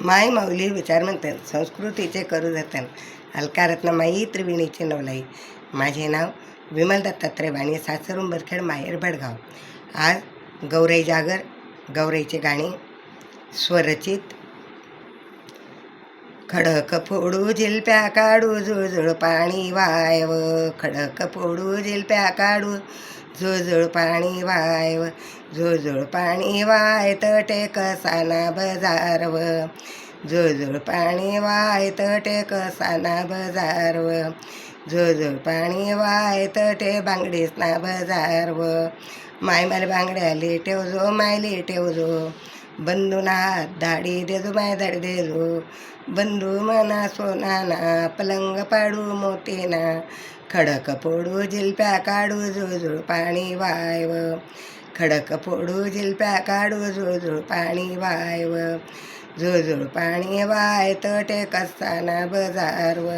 माय माऊली विचार म्हणतात संस्कृतीचे करू जतन अलकारत्न माई त्रिविणीचे नवलाई. माझे नाव विमल दत्तात्रय वाणी सासर उंबरखेड माहेर भडगाव. आज गौराई जागर गौराईचे गाणे स्वरचित. खडक फोडू झिलप्या काढू झुळझुळ पाणी वायव. खडक फोडू झिलप्या काढू जुळजुळ पाणी वायव जुळजुळ पाणी वाय तटे कसाना बजारव. जुळजुळ पाणी वाय तटे कसाना बजारव. जुळजुळ पाणी वाय तटे बांगडीसना बजारव. माय माल बांगड्या ठेवजो मायली ठेवजो. बंधू ना हात दाढी देजो माय दाढी देजो बंधू मना सोनाना पलंग पाडू मोतीना खडक फोडू जिलप्या काढू झुळझुळ पाणी वायव खडक फोडू जिलप्या काढू झुळझुळ पाणी वायव झुळझुळ पाणी वाय तटे कसाना बजारव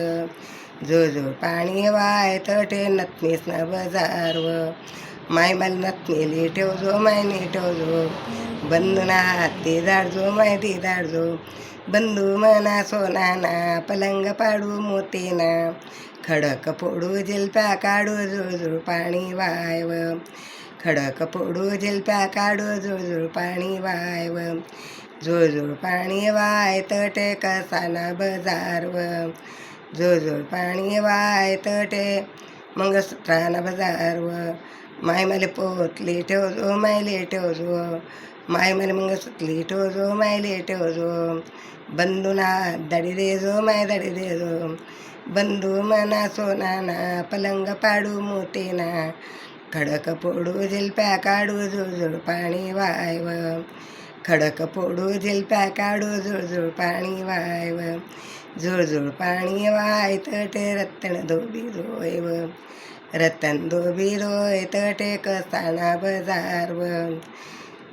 झुळझुळ पाणी वाय तटे नतनीसना बजारव माय मला नतनीली ठेवजो मायने ठेवजो बंधूना हाती दाडजो माहिती दाडजो. बंधू मना सोनाना पलंग पाडू मोतीना खडक फोडू जिलप्या काढू जुळजुळ पाणी वायव खडक फोडू जिलप्या काढू जुळजुळ पाणी वायव जुळजुळ पाणी वाय तटे कसाना बजारव. जुळजुळ पाणी वाय तटे मंगळसूत्राना बजारव. माय मला पोतली ठेवजो मायले ठेवजो माय मला मंगळसूत्री ठेवजो मायले ठेवजो बंधूना दडी देजो माय दडी देजो. बंधू मना सोना ना पलंग पाडू मोतीना खडक फोडू जिलप्या काढू जुळजुळ पाणी वायव खडक फोडू जिलप्या काढू जुळजुळ पाणी वायव जुळजुळ पाणी वाय तटे रत्न धोबी रोयव. रतन धोबी रोय टेक साना बजारव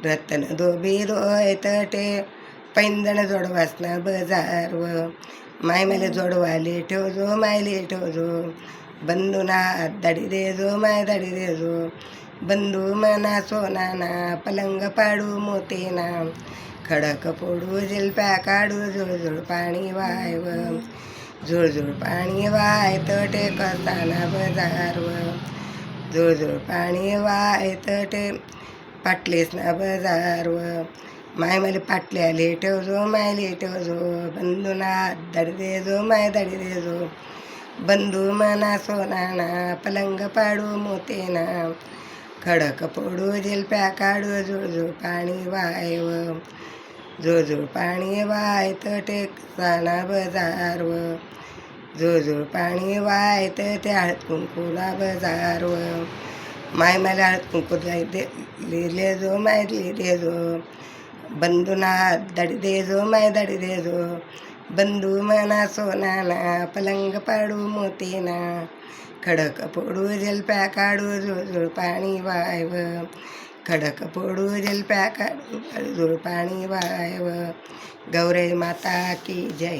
रतन धोबी रोय तटे पैंजण जोडवासना बजारव माय मला जोडवाले ठेवजो मायले ठेवजो. बंधूना हात दाढी देजो माय दाढी देजो. बंधू मना सोनाना पलंग पाडू मोतीना खडक फोडू जिलप्या काढू झुळझुळ पाणी वायव. झुळझुळ पाणी वाहत टेकताना कसाना बजारव जुळजुळ पाणी वाय तटे पाटलीसना बजारव माय मला ठेव ठेवजो मायले ठेवजो बंधूना हात दे जो माय धाडी दे जो बंधू मना सोनाना पलंग पाडू मोतेना खडक पोडू जिलप्या काढू झुळझुळ पाणी वायव जुळजुळ पाणी वाय टेकसाना साना बजारव. जुळजुळ पाणी वाय ते हळद कुंकूला बजारव. माय मला हळद कुंकू दे लिहिले जो माय लिहिले जो. बंधूना हात दे देजो माय दाढी देजो बंधू मना सोनाना पलंग पाडू मोतीना. खडक फोडू जलप्या काढू जुळजुळ पाणी वायव खडक फोडू जलप्या काढू जुळजुळ पाणी गौरे माता की जय